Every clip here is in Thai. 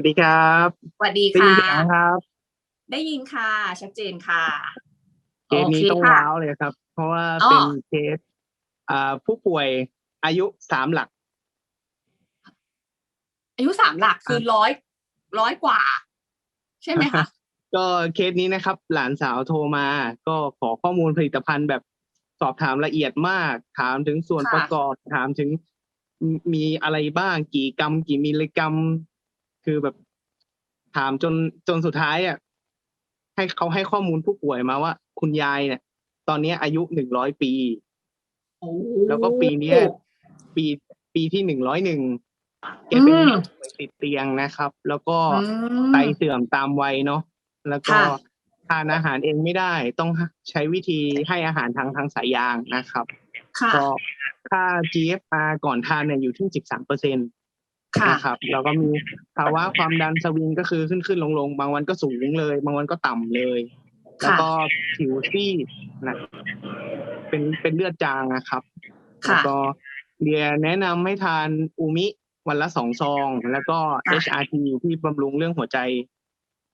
วัสดีครับสวัสดีได้ยิค่ะนเสียงครับ ได้ยินค่ะ ชัดเจนค่ะเคสนี้โอเคต้องค่ะว้าวเลยครับ เพราะว่าอ๋อเป็นเคสอ่าผู้ป่วยอายุสามหลัก อายุสามหลักคือร้อยร้อยกว่า ใช่ไหมคะก็เคสนี้นะครับ หลานสาวโทรมา ก็ขอข้อมูลผลิตภัณฑ์แบบสอบถามละเอียดมาก ถามถึงส่วนค่ะประกอบถามถึงมีมีอะไรบ้างกี่กรัมกี่มิลลิกรัม คือแบบ ถามจนจนสุดท้ายอะให้เขาให้ข้อมูลผู้ป่วยมาว่า คุณยายเนี่ย ตอนนี้อายุหนึ่งร้อยปีโอ้แล้วก็ปีเนี้ยปีปีที่หนึ่งร้อยหนึ่งแกเป็นอืมผู้ป่วยติดเตียงนะครับ แล้วก็อืมไตเสื่อมตามวัยเนาะแล้วก็ค่ะทานอาหารเองไม่ได้ ต้องใช้วิธีให้อาหารทางทางสายยางนะครับค่ะก็ค่า GFR ก่อนทานเนี่ยอยู่ที่13เปอร์เซ็นต์ค่ะ นะครับแล้วก็มีภาวะความดันสวิงก็คือขึ้นขึ้นลงลงบางวันก็สูงเลย บางวันก็ต่ำเลย แล้วก็ผิวซีดนะเป็นเป็นเลือดจางนะครับแล้วค่ะก็เดียแนะนำให้ทานอูมิวันละสองซอง แล้วก็ค่ะ HRT ที่บำรุงเรื่องหัวใจ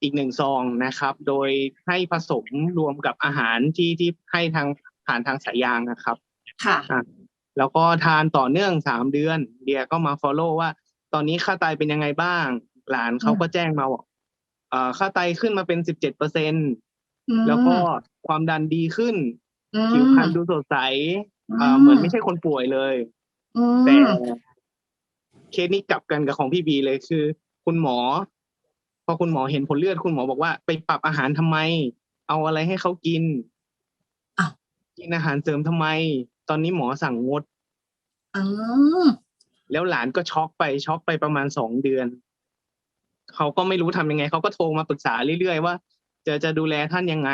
อีกหนึ่งซองนะครับ โดยให้ผสมรวมกับอาหารที่ที่ให้ทางผ่านทางสายยางนะครับ ค่ะ แล้วก็ทานต่อเนื่องสามเดือน เดียก็มา follow ว่า ตอนนี้ค่าไตเป็นยังไงบ้าง หลานเขาก็แจ้งมาบอกเอ่อค่าไตขึ้นมาเป็นสิบเจ็ดเปอร์เซ็นแล้วก็ความดันดีขึ้นอืมผิวพรรณดูสดใสเอ่ออืมเหมือนไม่ใช่คนป่วยเลยอืมแต่เคสนี้กลับกันกับของพี่บีเลยคือ คุณหมอ พอคุณหมอเห็นผลเลือดคุณหมอบอกว่าไปปรับอาหารทำไม เอาอะไรให้เขากินอ้าวกินอาหารเสริมทำไม ตอนนี้หมอสั่งงดอืม แล้วหลานก็ช็อกไปช็อกไปประมาณสองเดือนเขาก็ไม่รู้ทำยังไงเขาก็โทรมาปรึกษาเรื่อยๆว่า จะจะดูแลท่านยังไง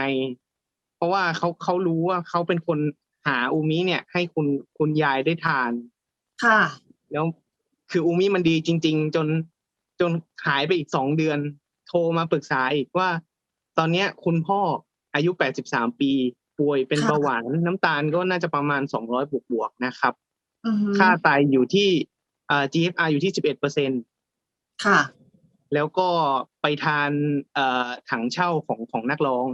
เพราะว่าเขาเขารู้ว่าเขาเป็นคนหาอูมิเนี่ย ให้คุณคุณยายได้ทาน ค่ะ แล้วคืออูมิมันดีจริง ๆ จนจนหายไปอีกสองเดือน โทรมาปรึกษาอีกว่า ตอนเนี้ยคุณพ่ออายุแปดสิบสามปี ป่วยเป็นค่ะเบาหวานน้ำตาลก็น่าจะประมาณสองร้อยบวกๆนะครับอืมค่าไตอยู่ที่อ่า GFR อยู่ที่สิบเอ็ดเปอร์เซ็นค่ะ แล้วก็ไปทานเอ่อถังเช่าของของนักร้อง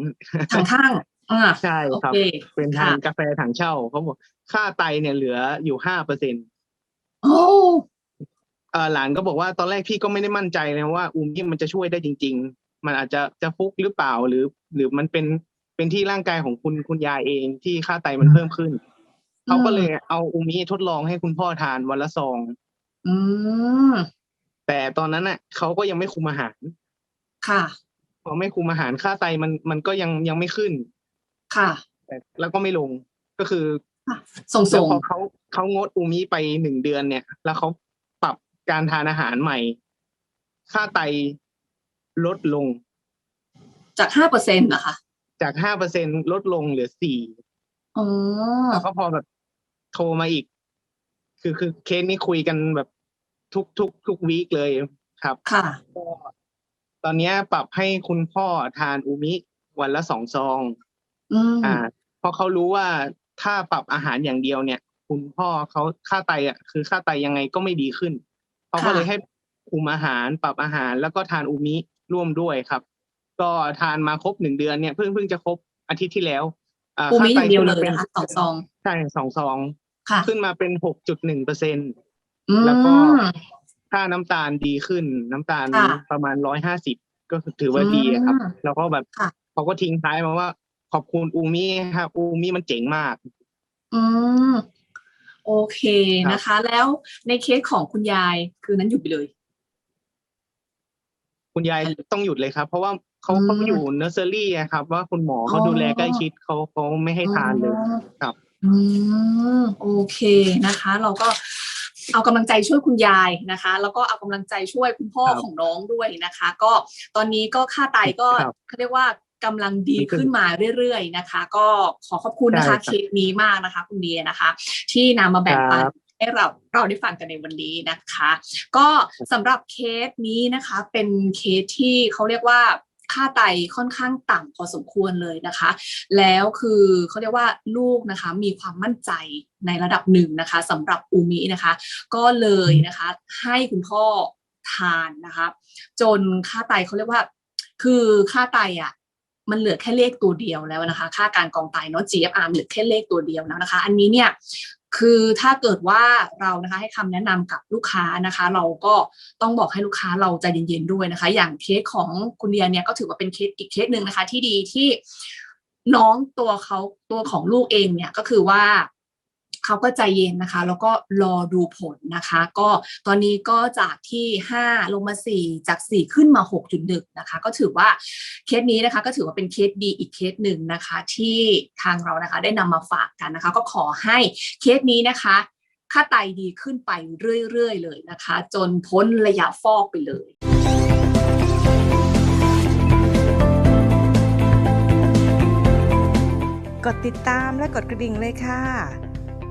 ทางข้างอ่าใช่โอครับเคเป็นทาค่ะนกาแฟถังเช่าเขาบอกค่าไตเนี่ยเหลืออยู่ห้าเปอร์เซ็นโอ้เอ่อหลานก็บอกว่าตอนแรกพี่ก็ไม่ได้มั่นใจนะว่าอูมิมันจะช่วยได้จริง ๆ มันอาจจะจะฟุกหรือเปล่าหรือ หรือมันเป็นเป็นที่ร่างกายของคุณคุณยายเองที่ค่าไตมันเพิ่มขึ้น เขาก็เลยเอาอูมิทดลองให้คุณพ่อทานวันละซอง อืม แต่ตอนนั้นน่ะเขาก็ยังไม่คุมอาหาร ค่ะ พอไม่คุมอาหารค่าไตมันมันก็ยังยังไม่ขึ้น ค่ะแต่แล้วก็ไม่ลงก็คือส่งแล้วส่งพอเขาเขางดอูมิไปหนึ่งเดือนเนี่ย แล้วเขาปรับการทานอาหารใหม่ ค่าไตลดลง จากห้าเปอร์เซ็นต์นะคะ จากห้าเปอร์เซ็นลดลงเหลือสี่อ๋อแล้วก็พอแบบโทรมาอีก คือคือเคสนี้คุยกันแบบ ทุกทุกทุกวีคเลยครับค่ะก็ตอนเนี้ยปรับให้คุณพ่อทานอูมิวันละสองซองอืมอ่าเพราะเขารู้ว่าถ้าปรับอาหารอย่างเดียวเนี่ย คุณพ่อเขาค่าไตอะคือค่าไตยังไงก็ไม่ดีขึ้นเขาก็เลยให้คุมอาหารปรับอาหารแล้วก็ทานอูมิร่วมด้วยครับ ก็ทานมาครบหนึ่งเดือนเนี่ยเพิ่งเพิ่งจะครบอาทิตย์ที่แล้วอ่าอูมิค่อย่างเดียวขึ้นเลมายเป็นนะคะสองซองใช่สองซองค่ะขึ้นมาเป็นหกจุดหนึ่งเปอร์เซ็นอืม แล้วก็ค่าน้ำตาลดีขึ้นน้ำตาลค่ะประมาณร้อยห้าสิบก็ถือว่าดีอะครับอืมแล้วก็แบบค่ะเขาก็ทิ้งท้ายมาว่า ขอบคุณอูมิครับอูมิมันเจ๋งมาก อืมโอเคนะคะ แล้วในเคสของคุณยายคือนั้นหยุดไปเลย คุณยายต้องหยุดเลยครับ เพราะว่าเขาอืมเขาอยู่เนอร์เซอรี่ครับ ว่าคุณหมอเขาอ๋อดูแลใกล้ชิดเขาเขาไม่ให้ทานเลยครับอืมโอเคนะคะ เราก็ เอากำลังใจช่วยคุณยายนะคะ แล้วก็เอากำลังใจช่วยคุณพ่อครับของน้องด้วยนะคะ ก็ตอนนี้ก็ค่าไตก็ครับเขาเรียกว่ากำลังดีดีขึ้นขึ้นมาเรื่อยๆนะคะ ก็ขอขอบคุณนะคะใช่ครับเคสนี้มากนะคะคุณเดียนะคะ ที่นำมาแบ่งปันครับให้เราเราได้ฟังกันในวันนี้นะคะ ก็สำหรับเคสนี้นะคะ เป็นเคสที่เขาเรียกว่า ค่าไตค่อนข้างต่ำพอสมควรเลยนะคะ แล้วคือเขาเรียกว่าลูกนะคะมีความมั่นใจในระดับหนึ่งนะคะสำหรับอูมินะคะ ก็เลยนะคะให้คุณพ่อทานนะคะ จนค่าไตเขาเรียกว่า คือค่าไตอะมันเหลือแค่เลขตัวเดียวแล้วนะคะ ค่าการกองไตเนาะ GFR เหลือแค่เลขตัวเดียวแล้วนะคะ อันนี้เนี่ย คือถ้าเกิดว่าเรานะคะให้คำแนะนำกับลูกค้านะคะ เราก็ต้องบอกให้ลูกค้าเราใจเย็นๆด้วยนะคะ อย่างเคสของคุณเดียเนี่ยก็ถือว่าเป็นเคสอีกเคสหนึ่งนะคะ ที่ดีที่น้องตัวเขาตัวของลูกเองเนี่ยก็คือว่า เขาก็ใจเย็นนะคะ แล้วก็รอดูผลนะคะ ก็ตอนนี้ก็จากที่ 5 ลงมา 4 จาก 4 ขึ้นมา 6.1นะคะ ก็ถือว่าเคสนี้นะคะก็ถือว่าเป็นเคสดีอีกเคสหนึ่งนะคะ ที่ทางเรานะคะได้นำมาฝากกันนะคะ ก็ขอให้เคสนี้นะคะค่าไตดีขึ้นไปเรื่อยๆ เลยนะคะ จนพ้นระยะฟอกไปเลยกดติดตามและกดกระดิ่งเลยค่ะ